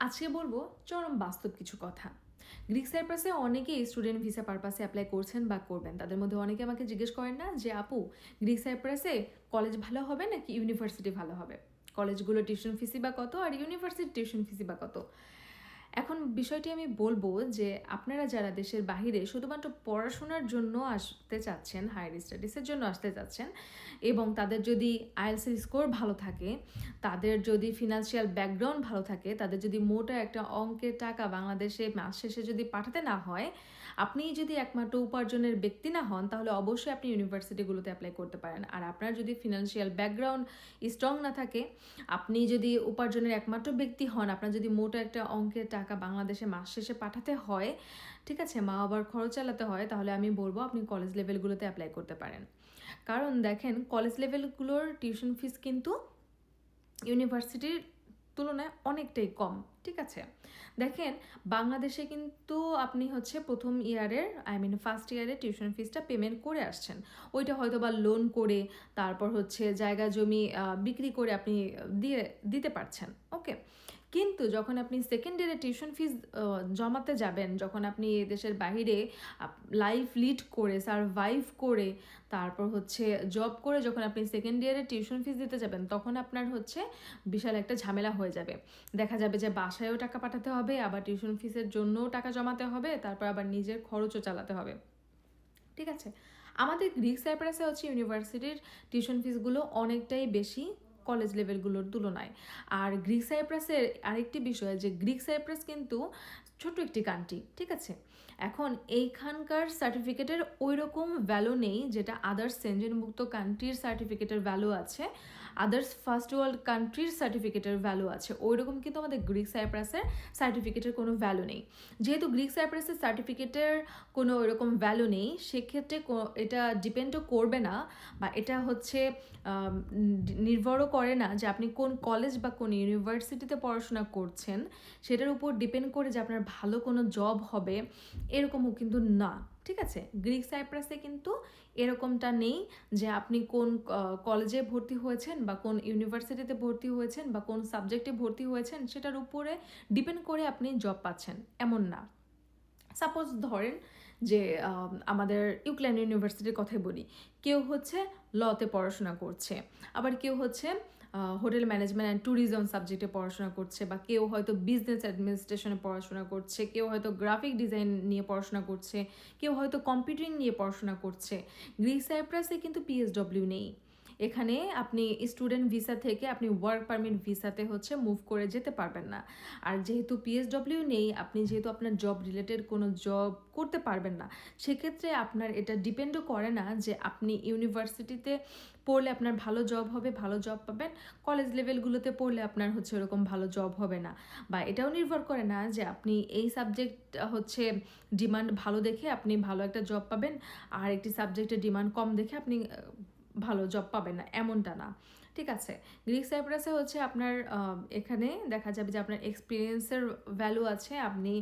আজকে বলব চরম বাস্তব কিছু কথা। গ্রিক সাইপ্রাসে অনেকেই স্টুডেন্ট ভিসা পারপাসে অ্যাপ্লাই করছেন বা করবেন। তাদের মধ্যে অনেকে আমাকে জিজ্ঞেস করেন না যে, আপু, গ্রিক সাইপ্রাসে কলেজ ভালো হবে নাকি ইউনিভার্সিটি ভালো হবে? কলেজগুলো টিউশন ফিসি বা কত আর ইউনিভার্সিটি টিউশন ফিসি বা কত? এখন বিষয়টি আমি বলব যে আপনারা যারা দেশের বাহিরে শুধুমাত্র পড়াশোনার জন্য আসতে চাচ্ছেন হায়ার স্টাডিজের জন্য আসতে চাচ্ছেন এবং তাদের যদি আইএলসি স্কোর ভালো থাকে, তাদের যদি ফিনান্সিয়াল ব্যাকগ্রাউন্ড ভালো থাকে, তাদের যদি মোটা একটা অঙ্কের টাকা বাংলাদেশে মাস শেষে যদি পাঠাতে না হয়, আপনি যদি একমাত্র উপার্জনের ব্যক্তি না হন, তাহলে অবশ্যই আপনি ইউনিভার্সিটিগুলোতে অ্যাপ্লাই করতে পারেন। আর আপনার যদি ফিনান্সিয়াল ব্যাকগ্রাউন্ড স্ট্রং না থাকে, আপনি যদি উপার্জনের একমাত্র ব্যক্তি হন, আপনার যদি মোটা একটা অঙ্কের টাকা বাংলাদেশে মাস শেষে পাঠাতে হয়, ঠিক আছে? মা বাবার খরচ চালাতে হয়, তাহলে আমি বলব আপনি কলেজ লেভেলগুলোতে অ্যাপ্লাই করতে পারেন। কারণ দেখেন কলেজ লেভেলগুলোর টিউশন ফিস কিন্তু ইউনিভার্সিটির তুলনায় অনেকটাই কম, ঠিক আছে? দেখেন, বাংলাদেশে কিন্তু আপনি হচ্ছে প্রথম ইয়ারের আই মিন ফার্স্ট ইয়ারে টিউশন ফিসটা পেমেন্ট করে আসছেন। ওইটা হয়তো বা লোন করে, তারপর হচ্ছে জায়গা জমি বিক্রি করে আপনি দিয়ে, দিতে পারছেন ওকে কিন্তু যখন আপনি সেকেন্ড ইয়ারে টিউশন ফিস জমাতে যাবেন, যখন আপনি দেশের বাইরে লাইফ লিড করে সারভাইভ করে, তারপর হচ্ছে জব করে যখন আপনি সেকেন্ড ইয়ারে টিউশন ফিস দিতে যাবেন, তখন আপনার হচ্ছে বিশাল একটা ঝামেলা হয়ে যাবে। দেখা যাবে যে বাসায়ও টাকা পাঠাতে হবে, আবার টিউশন ফিসের জন্যও টাকা জমাতে হবে, তারপর আবার নিজের খরচও চালাতে হবে। ঠিক আছে? আমাদের গ্রিক সাইপ্রাসে হচ্ছে ইউনিভার্সিটির টিউশন ফিসগুলো অনেকটাই বেশি কলেজ লেভেলগুলোর তুলনায়। আর গ্রিক সাইপ্রাসের আরেকটি বিষয় যে গ্রিক সাইপ্রাস কিন্তু ছোট একটি কান্ট্রি ঠিক আছে? এখন এইখানকার সার্টিফিকেটের ওই রকম ভ্যালু নেই যেটা আদার্স সেঞ্জনমুক্ত কান্ট্রির সার্টিফিকেটের ভ্যালু আছে। আদার্স ফার্স্ট ওয়ার্ল্ড কান্ট্রির সার্টিফিকেটের ভ্যালু আছে। ওই রকম কিন্তু আমাদের গ্রিক সাইপ্রাসের সার্টিফিকেটের কোনো ভ্যালু নেই। যেহেতু গ্রিক সাইপ্রাসের সার্টিফিকেটের কোনো ওইরকম ভ্যালু নেই, সেক্ষেত্রে এটা ডিপেন্ডও করবে না বা এটা হচ্ছে নির্ভরও করে না যে আপনি কোন কলেজ বা কোন ইউনিভার্সিটিতে পড়াশোনা করছেন। সেটার উপর ডিপেন্ড করে যে আপনার ভালো কোনো জব হবে, এরকমও কিন্তু না। ঠিক আছে? গ্রিক সাইপ্রাসে কিন্তু এরকমটা নেই যে আপনি কোন কলেজে ভর্তি হয়েছেন বা কোন ইউনিভার্সিটিতে ভর্তি হয়েছেন বা কোন সাবজেক্টে ভর্তি হয়েছেন সেটার উপরে ডিপেন্ড করে আপনি জব পাচ্ছেন। এমন না। সাপোজ ধরেন যে আমাদের ইউক্ল্যান্ড ইউনিভার্সিটির কথাই বলি। কেউ হচ্ছে লতে পড়াশোনা করছে। আবার কেউ হচ্ছে হোটেল ম্যানেজমেন্ট অ্যান্ড ট্যুরিজম সাবজেক্টে পড়াশোনা করছে বা কেউ হয়তো বিজনেস অ্যাডমিনিস্ট্রেশনে পড়াশোনা করছে, কেউ হয়তো গ্রাফিক ডিজাইন নিয়ে পড়াশোনা করছে, কেউ হয়তো কম্পিউটারিং নিয়ে পড়াশোনা করছে। গ্রিক সাইপ্রাসে কিন্তু পিএসডব্লিউ নেই। এখানে আপনি স্টুডেন্ট ভিসা থেকে আপনি ওয়ার্ক পারমিট ভিসাতে হচ্ছে মুভ করে যেতে পারবেন না। আর যেহেতু পিএসডব্লিউ নেই, আপনি যেহেতু আপনার জব রিলেটেড কোনো জব করতে পারবেন না, সেক্ষেত্রে আপনার এটা ডিপেন্ডও করে না যে আপনি ইউনিভার্সিটিতে পড়লে আপনার ভালো জব হবে, ভালো জব পাবেন কলেজ লেভেলগুলোতে পড়লে আপনার হচ্ছে ওরকম ভালো জব হবে না। বা এটাও নির্ভর করে না যে আপনি এই সাবজেক্ট হচ্ছে ডিমান্ড ভালো দেখে আপনি ভালো একটা জব পাবেন, আর একটি সাবজেক্টের ডিমান্ড কম দেখে আপনি ভালো জব পাবেন না, এমনটা না। ঠিক আছে? গ্রিক সাইপ্রাসে হচ্ছে আপনার এখানে দেখা যাবে যে আপনার এক্সপিরিয়েন্সের ভ্যালু আছে। আপনি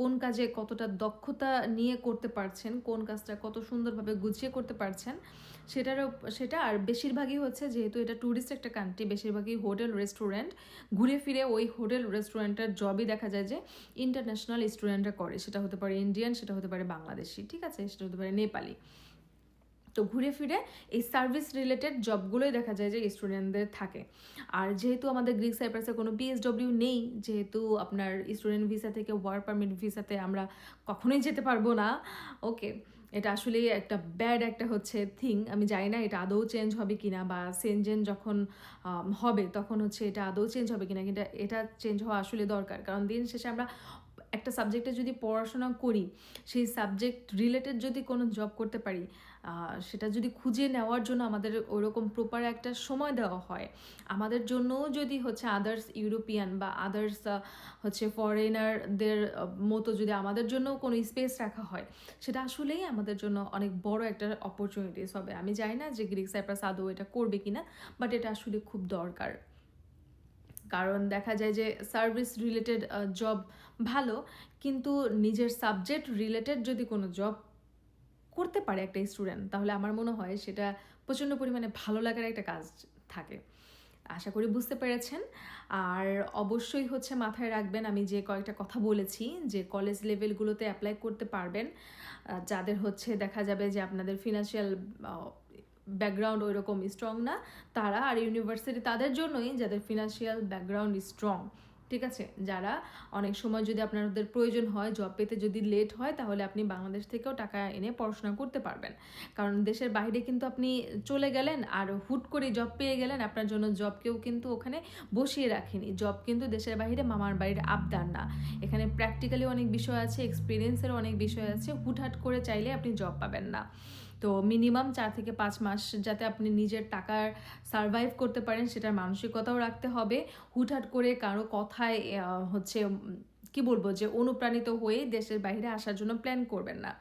কোন কাজে কতটা দক্ষতা নিয়ে করতে পারছেন, কোন কাজটা কত সুন্দরভাবে গুছিয়ে করতে পারছেন, সেটারও, সেটা আর বেশিরভাগই হচ্ছে যেহেতু এটা ট্যুরিস্ট একটা কান্ট্রি বেশিরভাগই হোটেল রেস্টুরেন্ট ঘুরে ফিরে ওই হোটেল রেস্টুরেন্টের জবই দেখা যায় যে ইন্টারন্যাশনাল স্টুডেন্টরা করে। সেটা হতে পারে ইন্ডিয়ান সেটা হতে পারে বাংলাদেশি। ঠিক আছে? সেটা হতে পারে নেপালি। তো ঘুরে ফিরে এই সার্ভিস রিলেটেড জবগুলোই দেখা যায় যে স্টুডেন্টদের থাকে। আর যেহেতু আমাদের গ্রিক সাইপ্রাসে কোনো পিএসডব্লিউ নেই, যেহেতু আপনার স্টুডেন্ট ভিসা থেকে ওয়ার্ক পারমিট ভিসাতে আমরা কখনোই যেতে পারব না। ওকে এটা আসলেই একটা ব্যাড একটা হচ্ছে থিং আমি জানি না এটা আদৌ চেঞ্জ হবে কিনা বা সেনজেন যখন হবে তখন হচ্ছে এটা আদৌ চেঞ্জ হবে কিনা, কিন্তু এটা চেঞ্জ হওয়া আসলে দরকার। কারণ দিন শেষে আমরা একটা সাবজেক্টে যদি পড়াশোনা করি, সেই সাবজেক্ট রিলেটেড যদি কোনো জব করতে পারি সেটা যদি খুঁজে নেওয়ার জন্য আমাদের ওরকম প্রপার একটা সময় দেওয়া হয়, আমাদের জন্যও যদি হচ্ছে আদার্স ইউরোপিয়ান বা আদার্স হচ্ছে ফরেনারদের মতো যদি আমাদের জন্য কোনো স্পেস রাখা হয়, সেটা আসলেই আমাদের জন্য অনেক বড় একটা অপরচুনিটিস হবে। আমি জানি না যে গ্রিক সাইপ্রাস আদৌ এটা করবে কিনা বাট এটা আসলে খুব দরকার। কারণ দেখা যায় যে সার্ভিস রিলেটেড জব ভালো, কিন্তু নিজের সাবজেক্ট রিলেটেড যদি কোনো জব করতে পারে একটা স্টুডেন্ট তাহলে আমার মনে হয় সেটা প্রচণ্ড পরিমাণে ভালো লাগার একটা কাজ থাকে। আশা করি বুঝতে পেরেছেন। আর অবশ্যই হচ্ছে মাথায় রাখবেন, আমি যে কয়েকটা কথা বলেছি, যে কলেজ লেভেলগুলোতে অ্যাপ্লাই করতে পারবেন যাদের হচ্ছে দেখা যাবে যে আপনাদের ফিনান্সিয়াল ব্যাকগ্রাউন্ড ওই রকম স্ট্রং না, তারা আর ইউনিভার্সিটি তাদের জন্যই যাদের ফিনান্সিয়াল ব্যাকগ্রাউন্ড স্ট্রং ঠিক আছে? যারা অনেক সময় যদি আপনাদের প্রয়োজন হয় জব পেতে যদি লেট হয়, তাহলে আপনি বাংলাদেশ থেকেও টাকা এনে পড়াশোনা করতে পারবেন। কারণ দেশের বাইরে কিন্তু আপনি চলে গেলেন আর হুট করে জব পেয়ে গেলেন, আপনার জন্য জব কেউ কিন্তু ওখানে বসিয়ে রাখেনি। জব কিন্তু দেশের বাইরে, মামার বাড়ির আবদার না। এখানে প্র্যাকটিক্যালি অনেক বিষয় আছে এক্সপিরিয়েন্সের অনেক বিষয় আছে। হুটহাট করে চাইলে আপনি জব পাবেন না। তো মিনিমাম চার থেকে পাঁচ মাস যাতে আপনি নিজের টাকার সারভাইভ করতে পারেন, সেটার মানসিকতাও রাখতে হবে। হুটহাট করে কারও কথায় হচ্ছে কি বলব যে অনুপ্রাণিত হয়ে দেশের বাইরে আসার জন্য প্ল্যান করবেন না।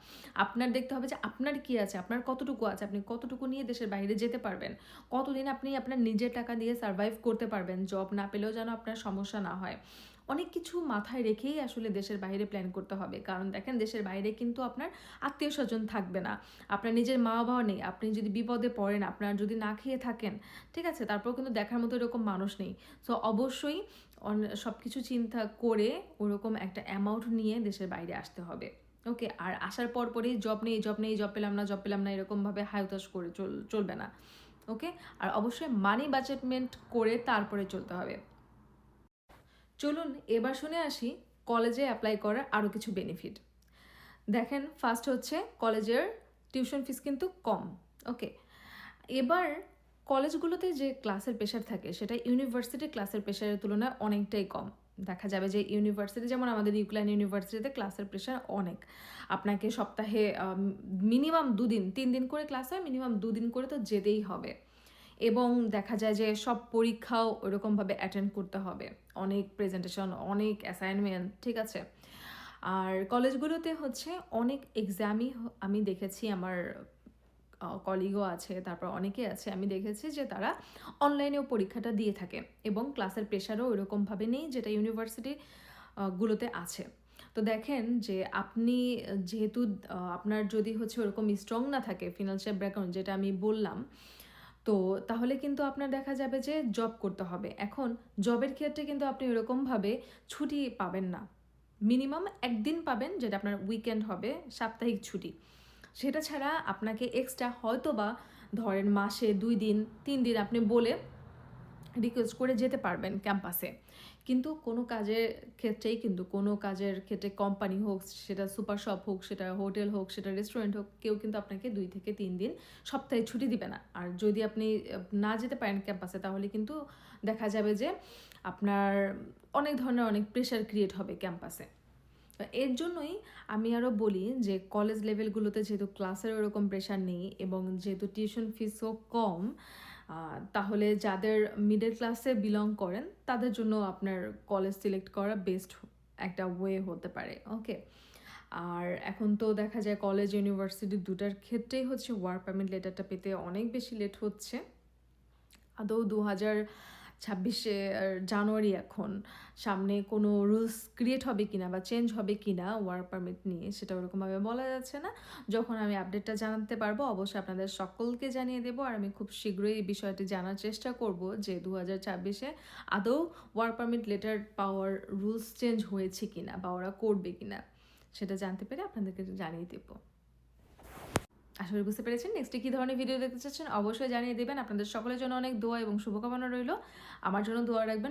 আপনার দেখতে হবে যে আপনার কি আছে, আপনার কতটুকু আছে, আপনি কতটুকু নিয়ে দেশের বাইরে যেতে পারবেন। কতদিন আপনি আপনার নিজের টাকা দিয়ে সারভাইভ করতে পারবেন জব না পেলেও যেন আপনার সমস্যা না হয়। অনেক কিছু মাথায় রেখেই আসলে দেশের বাইরে প্ল্যান করতে হবে। কারণ দেখেন, দেশের বাইরে কিন্তু আপনার আত্মীয় স্বজন থাকবে না। আপনার নিজের মা বাবা নেই, আপনি যদি বিপদে পড়েন, আপনার যদি না খেয়ে থাকেন, ঠিক আছে? তারপর কিন্তু দেখার মতো এরকম মানুষ নেই। সো অবশ্যই সব কিছু চিন্তা করে ওরকম একটা অ্যামাউন্ট নিয়ে দেশের বাইরে আসতে হবে। ওকে আর আসার পর পরেই জব নেই জব নেই জব পেলাম না জব পেলাম না, এরকমভাবে হায়তাস করে চল, চলবে না। ওকে আর অবশ্যই মানি বাজেটমেন্ট করে তারপরে চলতে হবে। চলুন এবার শুনে আসি কলেজে অ্যাপ্লাই করার আরও কিছু বেনিফিট দেখেন ফার্স্ট হচ্ছে কলেজের টিউশন ফিস কিন্তু কম ওকে এবার কলেজগুলোতে যে ক্লাসের প্রেশার থাকে, সেটা ইউনিভার্সিটি ক্লাসের প্রেশারের তুলনায় অনেকটাই কম। দেখা যাবে যে ইউনিভার্সিটি যেমন আমাদের ইউক্লাইন ইউনিভার্সিটিতে ক্লাসের প্রেশার অনেক। আপনাকে সপ্তাহে মিনিমাম দুদিন, তিন দিন করে ক্লাস হয় মিনিমাম দুদিন করে তো যেতেই হবে। এবং দেখা যায় যে সব পরীক্ষাও ওরকমভাবে অ্যাটেন্ড করতে হবে। অনেক প্রেজেন্টেশন অনেক অ্যাসাইনমেন্ট ঠিক আছে? আর কলেজগুলোতে হচ্ছে অনেক এক্সামই আমি দেখেছি, আমার কলিগও আছে, তারপর অনেকে আছে, আমি দেখেছি যে তারা অনলাইনেও পরীক্ষাটা দিয়ে থাকে এবং ক্লাসের প্রেশারও ওইরকমভাবে নেই যেটা ইউনিভার্সিটি গুলোতে আছে। তো দেখেন যে আপনি যেহেতু আপনার যদি হচ্ছে ওরকম স্ট্রং না থাকে ফিনান্সিয়াল ব্যাকগ্রাউন্ড যেটা আমি বললাম তো তাহলে কিন্তু আপনার দেখা যাবে যে জব করতে হবে। এখন জবের ক্ষেত্রে কিন্তু আপনি ওরকমভাবে ছুটি পাবেন না। মিনিমাম একদিন পাবেন যেটা আপনার উইকেন্ড হবে, সাপ্তাহিক ছুটি। সেটা ছাড়া আপনাকে এক্সট্রা হয়তো বা ধরেন মাসে দুই দিন, তিন দিন আপনি বলে রিকোয়েস্ট করে যেতে পারবেন ক্যাম্পাসে কিন্তু কোনো কাজের ক্ষেত্রেই কিন্তু, কোনো কাজের ক্ষেত্রে কোম্পানি হোক, সেটা সুপার শপ হোক, সেটা হোটেল হোক, সেটা রেস্টুরেন্ট হোক, কেউ কিন্তু আপনাকে দুই থেকে তিন দিন সপ্তাহে ছুটি দিবে না। আর যদি আপনি না যেতে পারেন ক্যাম্পাসে তাহলে কিন্তু দেখা যাবে যে আপনার অনেক ধরনের অনেক প্রেশার ক্রিয়েট হবে ক্যাম্পাসে এর জন্যই আমি আরও বলি যে কলেজ লেভেলগুলোতে যেহেতু ক্লাসের ওরকম প্রেশার নেই এবং যেহেতু টিউশন ফিসও কম তাহলে যাদের মিডল ক্লাসে বিলং করেন, তাদের জন্য আপনার কলেজ সিলেক্ট করা বেস্ট একটা ওয়ে হতে পারে ওকে আর এখন তো দেখা যায় কলেজ ইউনিভার্সিটি দুটার ক্ষেত্রেই হচ্ছে ওয়ার্ক পারমিট লেটারটা পেতে অনেক বেশি লেট হচ্ছে। আদৌ দু হাজার ছাব্বিশে জানুয়ারি এখন। সামনে কোনো রুলস ক্রিয়েট হবে কিনা বা চেঞ্জ হবে কিনা ওয়ার্ক পারমিট নিয়ে সেটা ওরকমভাবে বলা যাচ্ছে না। যখন আমি আপডেটটা জানতে পারব, অবশ্যই আপনাদের সকলকে জানিয়ে দেবো আর আমি খুব শীঘ্রই এই বিষয়টি জানার চেষ্টা করব যে দু হাজার ছাব্বিশে আদৌ ওয়ার্ক পারমিট লেটার পাওয়ার রুলস চেঞ্জ হয়েছে কিনা বা ওরা করবে কিনা, সেটা জানতে পেরে আপনাদেরকে জানিয়ে দেবো। আশা করি বুঝতে পেরেছেন। নেক্সটে কী ধরনের ভিডিও দেখতে চাচ্ছেন অবশ্যই জানিয়ে দেবেন। আপনাদের সকলের জন্য অনেক দোয়া এবং শুভকামনা রইল। আমার জন্য দোয়া রাখবেন।